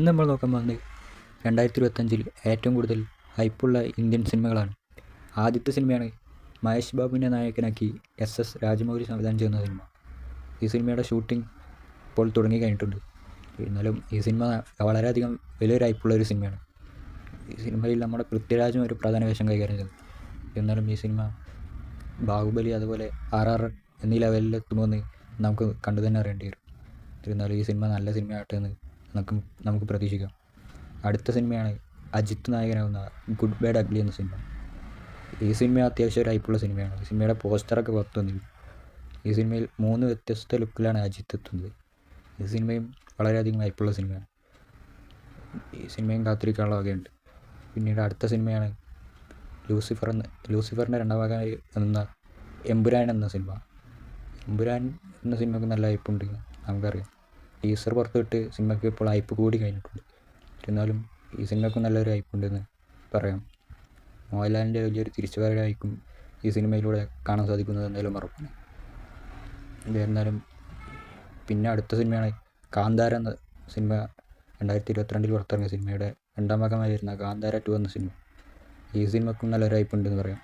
ഇന്ന് നമ്മൾ നോക്കാൻ പോകുന്നത് രണ്ടായിരത്തി ഇരുപത്തഞ്ചിൽ ഏറ്റവും കൂടുതൽ ഹൈപ്പുള്ള ഇന്ത്യൻ സിനിമകളാണ്. ആദ്യത്തെ സിനിമയാണ് മഹേഷ് ബാബുവിനെ നായകനാക്കി എസ് എസ് രാജമൗലി സംവിധാനം ചെയ്യുന്ന സിനിമ. ഈ സിനിമയുടെ ഷൂട്ടിംഗ് ഇപ്പോൾ തുടങ്ങി കഴിഞ്ഞിട്ടുണ്ട്. എന്നാലും ഈ സിനിമ വളരെയധികം വലിയൊരു ഹൈപ്പുള്ള ഒരു സിനിമയാണ്. ഈ സിനിമയിൽ നമ്മുടെ പൃഥ്വിരാജും ഒരു പ്രധാന വേഷം കൈകാര്യം ചെയ്തു. എന്നാലും ഈ സിനിമ ബാഹുബലി അതുപോലെ ആർ ആർ എന്നീ ലെവലിൽ എത്തുമെന്ന് നമുക്ക് കണ്ടു തന്നെ അറിയേണ്ടി വരും. എന്നാലും ഈ സിനിമ നല്ല സിനിമയാകട്ടെ എന്ന് നമുക്ക് നമുക്ക് പ്രതീക്ഷിക്കാം. അടുത്ത സിനിമയാണ് അജിത്ത് നായകനാകുന്ന ഗുഡ് ബാഡ് അഗ്ലി എന്ന സിനിമ. ഈ സിനിമ അത്യാവശ്യം ഒരു ഹൈപ്പുള്ള സിനിമയാണ്. ഈ സിനിമയുടെ പോസ്റ്ററൊക്കെ പുറത്തു വന്നിരുന്നു ഈ സിനിമയിൽ മൂന്ന് വ്യത്യസ്ത ലുക്കിലാണ് അജിത്ത് എത്തുന്നത്. ഈ സിനിമയും വളരെയധികം ഹൈപ്പുള്ള സിനിമയാണ്. ഈ സിനിമയും കാത്തിരിക്കാനുള്ള വകയുണ്ട്. പിന്നീട് അടുത്ത സിനിമയാണ് ലൂസിഫർ എന്ന ലൂസിഫറിന്റെ രണ്ടാം ഭാഗമായി എന്ന എമ്പുരാൻ എന്ന സിനിമ. എമ്പുരാൻ എന്ന സിനിമയ്ക്ക് നല്ല ഹൈപ്പുണ്ട് നമുക്കറിയാം. ടീസർ പുറത്തുവിട്ട് സിനിമയ്ക്ക് ഇപ്പോൾ ഹൈപ്പ് കൂടി കഴിഞ്ഞിട്ടുണ്ട്. എന്നാലും ഈ സിനിമയ്ക്ക് നല്ലൊരു ഹൈപ്പുണ്ടെന്ന് പറയാം. മോഹൻലാലിന്റെ വലിയൊരു തിരിച്ചുവരവായിരിക്കും ഈ സിനിമയിലൂടെ കാണാൻ സാധിക്കുന്നത് എന്തായാലും ഉറപ്പാണ്. എന്നിരുന്നാലും പിന്നെ അടുത്ത സിനിമയാണ് കാന്താര എന്ന സിനിമ രണ്ടായിരത്തി ഇരുപത്തിരണ്ടിൽ പുറത്തിറങ്ങിയ സിനിമയുടെ രണ്ടാം ഭാഗമായി വരുന്ന കാന്താര ടു എന്ന സിനിമ ഈ സിനിമയ്ക്കും നല്ലൊരു ഹൈപ്പുണ്ടെന്ന് പറയാം.